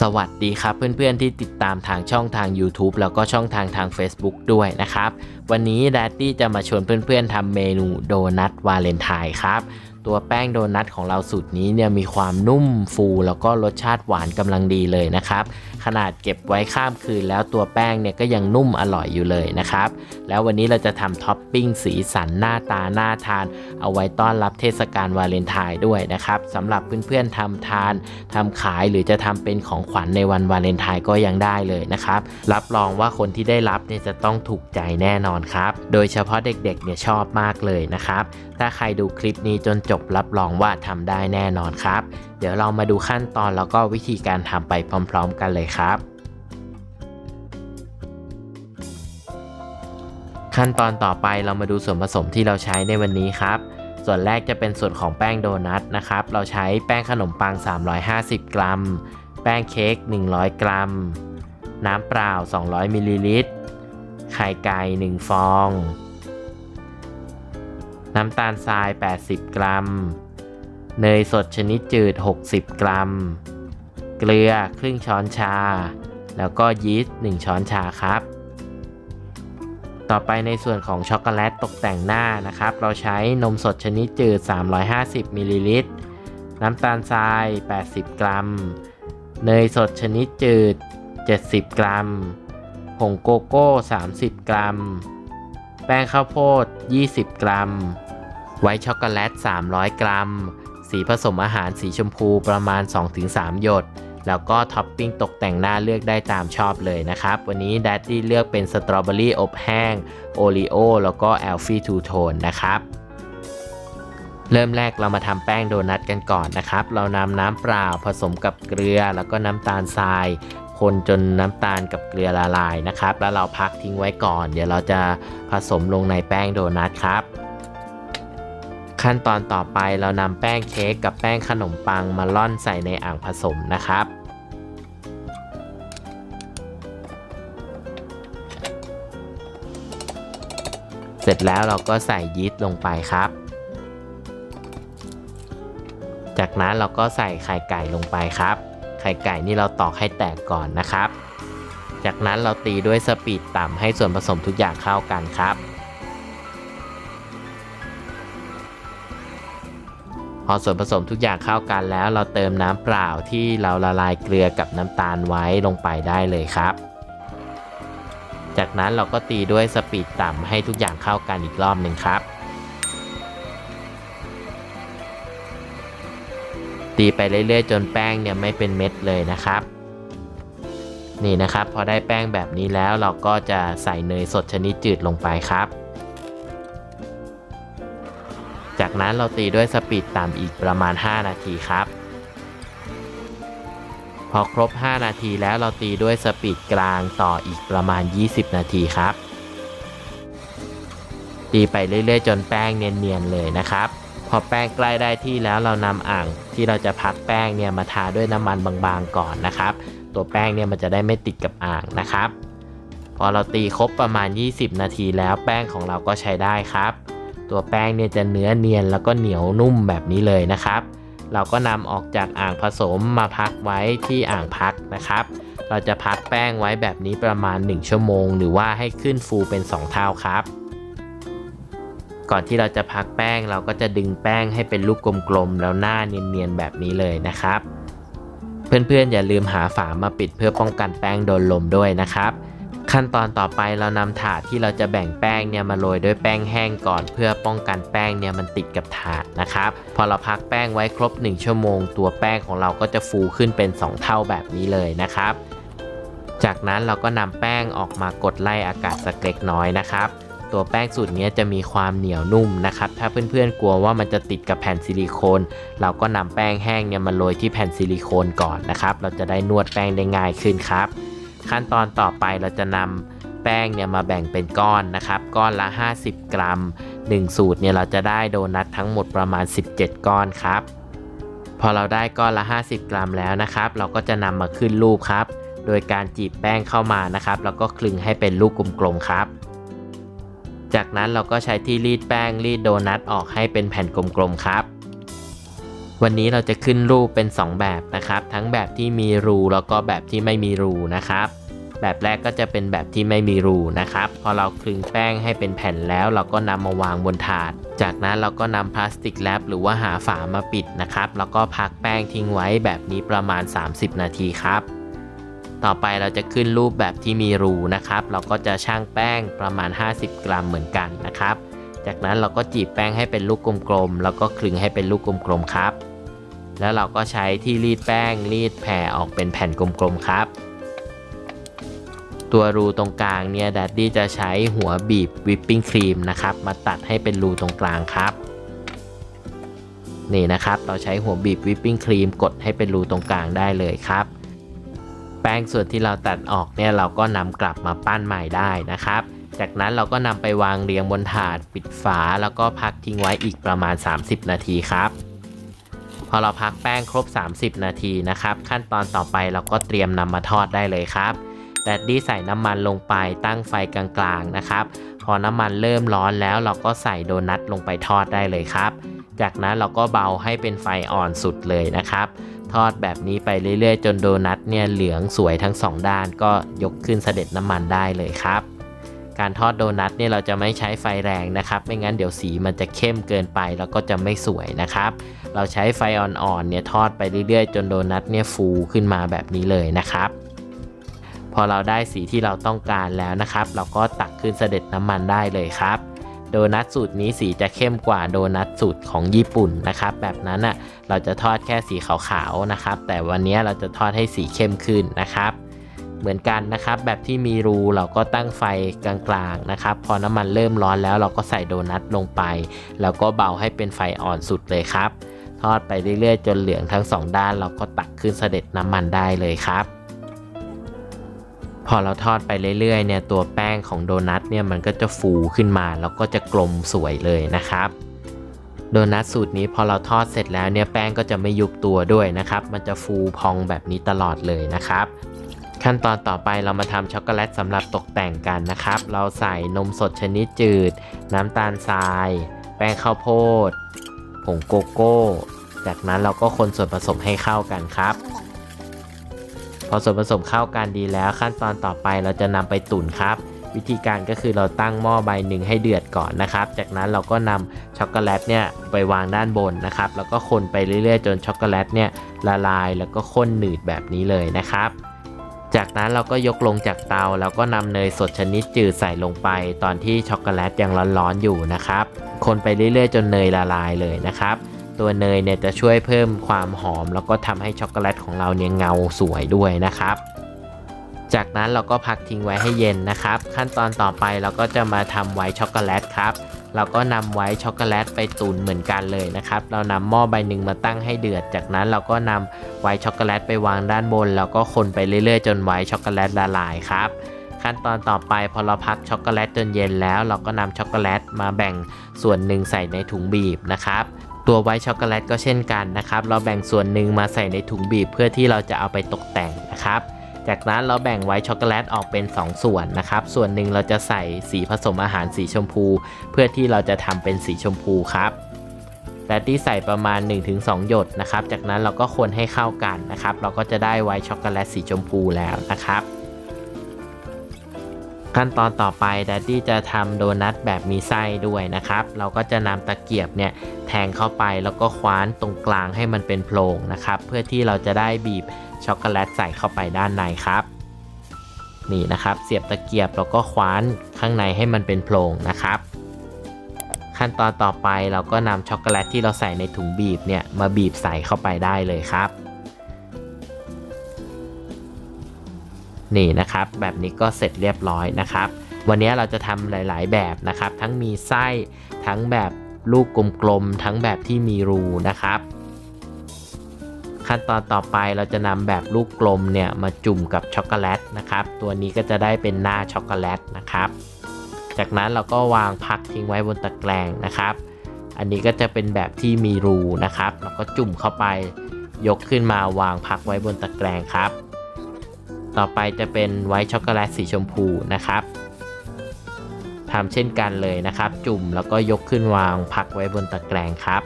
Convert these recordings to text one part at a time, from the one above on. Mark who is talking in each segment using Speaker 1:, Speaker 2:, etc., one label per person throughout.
Speaker 1: สวัสดีครับเพื่อนๆที่ติดตามทางช่องทาง YouTube แล้วก็ช่องทางทาง Facebook ด้วยนะครับ วันนี้แดตตี้จะมาชวนเพื่อนๆทำเมนูโดนัทวาเลนไทน์ครับ ตัวแป้งโดนัทของเราสูตรนี้เนี่ยมีความนุ่มฟูแล้วก็รสชาติหวานกำลังดีเลยนะครับ ขนาดเก็บไว้ข้ามคืนแล้วตัวแป้งเนี่ยก็ยังนุ่มอร่อยอยู่เลยนะครับ แล้ววันนี้เราจะทำท็อปปิ้งสีสันหน้าตาน่าทาน เอาไว้ต้อนรับเทศกาลวาเลนไทน์ด้วยนะครับสำหรับเพื่อนๆทำทานทำขายหรือจะทำเป็นของขวัญในวันวาเลนไทน์ก็ยังได้เลยนะครับ รับรองว่าคนที่ได้รับเนี่ยจะต้องถูกใจแน่นอนครับ โดยเฉพาะเด็กๆเนี่ยชอบมากเลยนะครับ ถ้าใครดูคลิปนี้จนจบรับรองว่าทำได้แน่นอนครับ เดี๋ยวเรามาดูขั้นตอนแล้วก็วิธีการทำไปพร้อม ๆ กันเลยครับขั้นตอนต่อไปเรามาดูส่วนผสมที่เราใช้ในวันนี้ครับ ส่วนแรกจะเป็นส่วนของแป้งโดนัทนะครับ เราใช้แป้งขนมปัง 350 กรัม แป้งเค้ก 100 กรัม น้ำเปล่า 200 มิลลิลิตร ไข่ไก่ 1 ฟอง น้ำตาลทราย 80 กรัม เนยสดชนิดจืด 60 กรัม เกลือครึ่งช้อนชา แล้วก็ยีสต์ 1 ช้อนชาครับ ต่อไปในส่วนของช็อกโกแลตตกแต่งหน้านะครับ เราใช้นมสดชนิดจืด 350 มิลลิลิตร น้ำตาลทราย 80 กรัม เนยสดชนิดจืด 70 กรัม ผงโกโก้ 30 กรัม แป้งข้าวโพด 20 กรัม ไวท์ช็อกโกแลต 300 กรัม สีผสมอาหารสีชมพูประมาณ 2-3 หยด แล้วก็ท็อปปิ้งตกแต่งหน้าเลือกได้ตามชอบเลยนะครับ วันนี้ดัดดี้เลือกเป็นสตรอเบอรี่อบแห้ง โอรีโอ แล้วก็แอลฟี่ทูโทนนะครับเริ่มแรกเรามาทำแป้งโดนัทกันก่อนนะครับ เรานำน้ำเปล่าผสมกับเกลือแล้วก็น้ำตาลทราย คนจนน้ำตาลกับเกลือละลายนะครับ แล้วเราพักทิ้งไว้ก่อน เดี๋ยวเราจะผสมลงในแป้งโดนัทครับ ขั้นตอนต่อไปเรานำแป้งเค้กกับแป้งขนมปังมาล่อนใส่ในอ่างผสมนะครับเสร็จแล้วเราก็ใส่ยีสต์ลงไปครับ จากนั้นเราก็ใส่ไข่ไก่ลงไปครับ ไข่ไก่นี่เราตอกให้แตกก่อนนะครับ จากนั้นเราตีด้วยสปีดต่ำให้ส่วนผสมทุกอย่างเข้ากันครับ พอส่วนผสมทุกอย่างเข้ากันแล้ว เราเติมน้ำเปล่าที่เราละลายเกลือกับน้ำตาลไว้ลงไปได้เลยครับ จากนั้นเราก็ตีด้วยสปีดต่ำให้ทุกอย่างเข้ากันอีกรอบหนึ่งครับ ตีไปเรื่อยๆ จนแป้งเนี่ยไม่เป็นเม็ดเลยนะครับ นี่นะครับ พอได้แป้งแบบนี้แล้วเราก็จะใส่เนยสดชนิดจืดลงไปครับ จากนั้นเราตีด้วยสปีดต่ำอีกประมาณ 5 นาทีครับ พอครบ 5 นาทีแล้วเราตีด้วยสปีดกลางต่ออีกประมาณ 20 นาทีครับ ตีไปเรื่อยๆ จนแป้งเนียนๆเลยนะครับ อแป้งใกล้ได้ที่แล้วเรานำอ่างที่เราจะพักแป้งเนี่ยมาทาด้วยน้ำมันบางๆก่อนนะครับ ตัวแป้งเนี่ยมันจะได้ไม่ติดกับอ่างนะครับ พอเราตีครบประมาณ 20 นาทีแล้วแป้งของเราก็ใช้ได้ครับ ตัวแป้งเนี่ยจะเนื้อเนียนแล้วก็เหนียวนุ่มแบบนี้เลยนะครับ เราก็นำออกจากอ่างผสมมาพักไว้ที่อ่างพักนะครับ เราจะพักแป้งไว้แบบนี้ประมาณ 1 ชั่วโมง หรือว่าให้ขึ้นฟูเป็น 2 เท่าครับ ก่อนที่เราจะพักแป้งเราก็จะดึงแป้งให้เป็นลูกกลมๆ แล้วหน้าเนียนๆแบบนี้เลยนะครับ เพื่อนๆอย่าลืมหาฝามาปิดเพื่อป้องกันแป้งโดนลมด้วยนะครับขั้นตอนต่อไปเรานำถาดที่เราจะแบ่งแป้งเนี่ยมาโรยด้วยแป้งแห้งก่อนเพื่อป้องกันแป้งเนี่ยมันติดกับถาดนะครับ พอเราพักแป้งไว้ครบ 1 ชั่วโมง ตัวแป้งของเราก็จะฟูขึ้นเป็น 2 เท่าแบบนี้เลยนะครับ จากนั้นเราก็นำแป้งออกมากดไล่อากาศสักเล็กน้อยนะครับ ตัวแป้งสูตรนี้จะมีความเหนียวนุ่มนะครับ ถ้าเพื่อนๆกลัวว่ามันจะติดกับแผ่นซิลิโคน เราก็นำแป้งแห้งเนี่ยมาโรยที่แผ่นซิลิโคนก่อนนะครับ เราจะได้นวดแป้งได้ง่ายขึ้นครับ ขั้นตอนต่อไปเราจะนำแป้งเนี่ยมาแบ่งเป็นก้อนนะครับ ก้อนละ 50 กรัม 1 สูตรเนี่ยเราจะได้โดนัททั้งหมดประมาณ 17 ก้อนครับ พอเราได้ก้อนละ 50 กรัมแล้วนะครับ เราก็จะนำมาขึ้นรูปครับ โดยการจีบแป้งเข้ามานะครับ แล้วก็คลึงให้เป็นลูกกลมๆครับ จากนั้นเราก็ใช้ที่รีดแป้งรีดโดนัทออกให้เป็นแผ่นกลมๆครับ วันนี้เราจะขึ้นรูปเป็น 2 แบบนะครับ ทั้งแบบที่มีรูแล้วก็แบบที่ไม่มีรูนะครับ แบบแรกก็จะเป็นแบบที่ไม่มีรูนะครับ พอเราคลึงแป้งให้เป็นแผ่นแล้ว เราก็นำมาวางบนถาด จากนั้นเราก็นำพลาสติกแรปหรือว่าหาฝามาปิดนะครับ แล้วก็พักแป้งทิ้งไว้แบบนี้ประมาณ 30 นาทีครับ ต่อไปเราจะขึ้นรูปแบบที่มีรูนะครับ เราก็จะช่างแป้งประมาณ 50 กรัมเหมือนกันนะครับ จากนั้นเราก็จีบแป้งให้เป็นลูกกลมๆ แล้วก็คลึงให้เป็นลูกกลมๆครับ แล้วเราก็ใช้ที่รีดแป้งรีดแผ่ออกเป็นแผ่นกลมๆครับ ตัวรูตรงกลางเนี่ยดัดดี้จะใช้หัวบีบวิปปิ้งครีมนะครับมาตัดให้เป็นรูตรงกลางครับนี่นะครับ เราใช้หัวบีบวิปปิ้งครีมกดให้เป็นรูตรงกลางได้เลยครับ แป้งส่วนที่เราตัดออกเนี่ยเราก็นำกลับมาปั้นใหม่ได้นะครับ จากนั้นเราก็นำไปวางเรียงบนถาดปิดฝาแล้วก็พักทิ้งไว้อีกประมาณ 30 นาทีครับ พอเราพักแป้งครบ 30 นาทีนะครับ ขั้นตอนต่อไปเราก็เตรียมนำมาทอดได้เลยครับแดดดี้ใส่น้ำมันลงไปตั้งไฟกลางๆนะครับ พอน้ำมันเริ่มร้อนแล้วเราก็ใส่โดนัทลงไปทอดได้เลยครับ จากนั้นเราก็เบาให้เป็นไฟอ่อนสุดเลยนะครับ ทอดแบบนี้ไปเรื่อยๆ จนโดนัทเนี่ยเหลืองสวยทั้งสองด้านก็ยกขึ้นเสด็จน้ำมันได้เลยครับ การทอดโดนัทเนี่ยเราจะไม่ใช้ไฟแรงนะครับ ไม่งั้นเดี๋ยวสีมันจะเข้มเกินไปแล้วก็จะไม่สวยนะครับ เราใช้ไฟอ่อนๆเนี่ยทอดไปเรื่อยๆ จนโดนัทเนี่ยฟูขึ้นมาแบบนี้เลยนะครับพอเราได้สีที่เราต้องการแล้วนะครับ เราก็ตักขึ้นเสด็จน้ำมันได้เลยครับ โดนัทสูตรนี้สีจะเข้มกว่าโดนัทสูตรของญี่ปุ่นนะครับ แบบนั้นอะเราจะทอดแค่สีขาวๆนะครับ แต่วันนี้เราจะทอดให้สีเข้มขึ้นนะครับเหมือนกันนะครับ แบบที่มีรูเราก็ตั้งไฟกลางๆนะครับ พอน้ำมันเริ่มร้อนแล้วเราก็ใส่โดนัทลงไป แล้วก็เบาให้เป็นไฟอ่อนสุดเลยครับ ทอดไปเรื่อยๆ จนเหลืองทั้งสองด้านเราก็ตักขึ้นเสด็จน้ำมันได้เลยครับ พอเราทอดไปเรื่อยๆเนี่ยตัวแป้งของโดนัทเนี่ยมันก็จะฟูขึ้นมาแล้วก็จะกลมสวยเลยนะครับ โดนัทสูตรนี้พอเราทอดเสร็จแล้วเนี่ยแป้งก็จะไม่ยุบตัวด้วยนะครับ มันจะฟูพองแบบนี้ตลอดเลยนะครับ ขั้นตอนต่อไปเรามาทำช็อกโกแลตสำหรับตกแต่งกันนะครับ เราใส่นมสดชนิดจืด น้ำตาลทราย แป้งข้าวโพดผงโกโก้ จากนั้นเราก็คนส่วนผสมให้เข้ากันครับ อส่วนผสมเข้ากันดีแล้วขั้นตอนต่อไปเราจะนำไปตุ๋นครับ วิธีการก็คือเราตั้งหม้อใบหนึ่งให้เดือดก่อนนะครับ จากนั้นเราก็นำช็อกโกแลตเนี่ยไปวางด้านบนนะครับ แล้วก็คนไปเรื่อยๆ จนช็อกโกแลตเนี่ยละลายแล้วก็ข้นหนืดแบบนี้เลยนะครับจากนั้นเราก็ยกลงจากเตาแล้วก็นำเนยสดชนิดจืดใส่ลงไป ตอนที่ช็อกโกแลตยังร้อนๆอยู่นะครับ คนไปเรื่อยๆ จนเนยละลายเลยนะครับ ตัวเนยเนี่ยจะช่วยเพิ่มความหอม แล้วก็ทำให้ช็อกโกแลตของเราเนี่ยเงาสวยด้วยนะครับ จากนั้นเราก็พักทิ้งไว้ให้เย็นนะครับ ขั้นตอนต่อไปเราก็จะมาทำไวท์ช็อกโกแลตครับเราก็นำไวท์ช็อกโกแลตไปตุ๋นเหมือนกันเลยนะครับ เรานำหม้อใบหนึ่งมาตั้งให้เดือด จากนั้นเราก็นำไวท์ช็อกโกแลตไปวางด้านบน แล้วก็คนไปเรื่อยๆ จนไวท์ช็อกโกแลตละลายครับ ขั้นตอนต่อไปพอเราพักช็อกโกแลตจนเย็นแล้ว เราก็นำช็อกโกแลตมาแบ่งส่วนหนึ่งใส่ในถุงบีบนะครับ ตัวไวท์ช็อกโกแลตก็เช่นกันนะครับ เราแบ่งส่วนหนึ่งมาใส่ในถุงบีบเพื่อที่เราจะเอาไปตกแต่งนะครับ จากนั้นเราแบ่งไว้ช็อกโกแลตออกเป็น 2 ส่วนนะครับ ส่วนหนึ่งเราจะใส่สีผสมอาหารสีชมพู เพื่อที่เราจะทำเป็นสีชมพูครับแต่ที่ใส่ประมาณ 1-2 หยดนะครับ จากนั้นเราก็คนให้เข้ากันนะครับ เราก็จะได้ไว้ช็อกโกแลตสีชมพูแล้วนะครับ ขั้นตอนต่อไปแดดดี้จะทำโดนัทแบบมีไส้ด้วยนะครับ เราก็จะนำตะเกียบเนี่ยแทงเข้าไปแล้วก็คว้านตรงกลางให้มันเป็นโพรงนะครับ เพื่อที่เราจะได้บีบช็อกโกแลตใส่เข้าไปด้านในครับ นี่นะครับ เสียบตะเกียบแล้วก็คว้านข้างในให้มันเป็นโพรงนะครับ ขั้นตอนต่อไปเราก็นำช็อกโกแลตที่เราใส่ในถุงบีบเนี่ยมาบีบใส่เข้าไปได้เลยครับ นี่นะครับ แบบนี้ก็เสร็จเรียบร้อยนะครับ วันนี้เราจะทำหลาย ๆ แบบนะครับ ทั้งมีไส้ทั้งแบบลูกกลมๆทั้งแบบที่มีรูนะครับ ขั้นตอนต่อไปเราจะนำแบบลูกกลมเนี่ยมาจุ่มกับช็อกโกแลตนะครับ ตัวนี้ก็จะได้เป็นหน้าช็อกโกแลตนะครับ จากนั้นเราก็วางพักทิ้งไว้บนตะแกรงนะครับ อันนี้ก็จะเป็นแบบที่มีรูนะครับแล้วก็จุ่มเข้าไปยกขึ้นมาวางพักไว้บนตะแกรงครับ ต่อไปจะเป็นไวท์ช็อกโกแลตสีชมพูนะครับทำเช่นกันเลยนะครับ จุ่มแล้วก็ยกขึ้นวางพักไว้บนตะแกรงครับ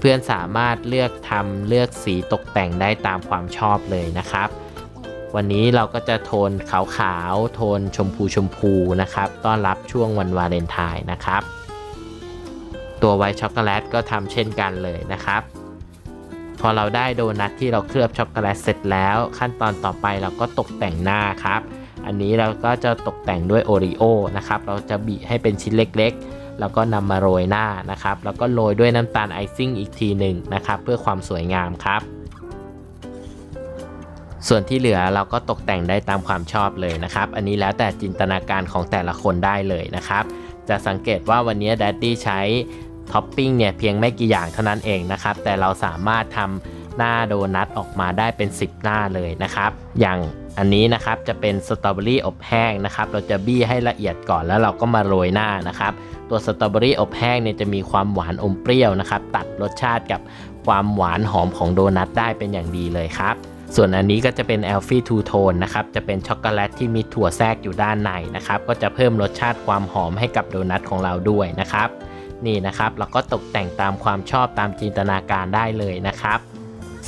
Speaker 1: เพื่อนๆสามารถเลือกทำเลือกสีตกแต่งได้ตามความชอบเลยนะครับ วันนี้เราก็จะโทนขาวๆโทนชมพูชมพูนะครับ ต้อนรับช่วงวันวาเลนไทน์นะครับ ตัวไวท์ช็อกโกแลตก็ทำเช่นกันเลยนะครับ อเราได้โดนัทที่เราเคลือบช็อกโกแลตเสร็จแล้ว ขั้นตอนต่อไปเราก็ตกแต่งหน้าครับ อันนี้เราก็จะตกแต่งด้วยโอรีโอนะครับ เราจะบีให้เป็นชิ้นเล็กๆ แล้วก็นำมาโรยหน้านะครับ แล้วก็โรยด้วยน้ำตาลไอซิ่งอีกทีหนึ่งนะครับ เพื่อความสวยงามครับ ส่วนที่เหลือเราก็ตกแต่งได้ตามความชอบเลยนะครับ อันนี้แล้วแต่จินตนาการของแต่ละคนได้เลยนะครับจะสังเกตว่าวันนี้ d ดดดี้ใช้ ท็อปปิ้งเนี่ยเพียงไม่กี่อย่างเท่านั้นเองนะครับ แต่เราสามารถทำหน้าโดนัทออกมาได้เป็น 10 หน้าเลยนะครับ อย่างอันนี้นะครับจะเป็นสตรอเบอรี่อบแห้งนะครับ เราจะบี้ให้ละเอียดก่อนแล้วเราก็มาโรยหน้านะครับ ตัวสตรอเบอรี่อบแห้งเนี่ยจะมีความหวานอมเปรี้ยวนะครับ ตัดรสชาติกับความหวานหอมของโดนัทได้เป็นอย่างดีเลยครับส่วนอันนี้ก็จะเป็น a l f i Two Tone นะครับ จะเป็นช็อกโกแลตที่มีถั่วแทรกอยู่ด้านในนะครับ ก็จะเพิ่มรสชาติความหอมให้กับโดนัทของเราด้วยนะครับ นี่นะครับเราก็ตกแต่งตามความชอบตามจินตนาการได้เลยนะครับ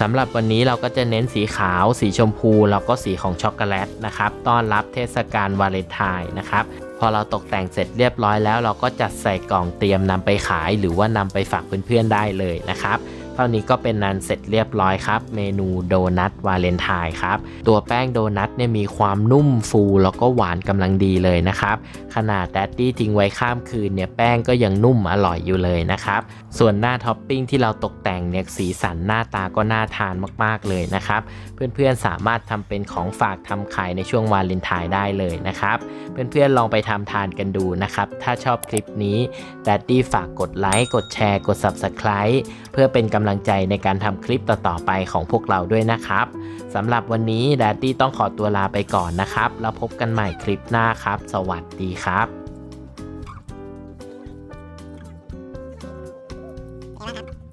Speaker 1: สำหรับวันนี้เราก็จะเน้นสีขาว สีชมพู แล้วก็สีของช็อกโกแลตนะครับ ต้อนรับเทศกาลวาเลนไทน์นะครับ พอเราตกแต่งเสร็จเรียบร้อยแล้ว เราก็จัดใส่กล่องเตรียมนำไปขาย หรือว่านำไปฝากเพื่อนๆได้เลยนะครับ เท่านี้ก็เป็นนันเสร็จเรียบร้อยครับ เมนูโดนัทวาเลนไทน์ครับ ตัวแป้งโดนัทเนี่ยมีความนุ่มฟูแล้วก็หวานกำลังดีเลยนะครับ ขนาดแดดดี้ทิ้งไว้ข้ามคืนเนี่ยแป้งก็ยังนุ่มอร่อยอยู่เลยนะครับ ส่วนหน้าท็อปปิ้งที่เราตกแต่งเนี่ยสีสันหน้าตาก็น่าทานมากๆเลยนะครับ เพื่อนๆสามารถทำเป็นของฝากทำขายในช่วงวาเลนไทน์ได้เลยนะครับ เพื่อนๆลองไปทำทานกันดูนะครับ ถ้าชอบคลิปนี้แดดดี้ฝากกดไลค์กดแชร์กด Subscribe เพื่อเป็นกำำลังใจในการทำคลิปต่อๆไปของพวกเราด้วยนะครับสำหรับวันนี้แดดดี้ต้องขอตัวลาไปก่อนนะครับ แล้วพบกันใหม่คลิปหน้าครับ สวัสดีครับ
Speaker 2: เป็นไงบ้างครับ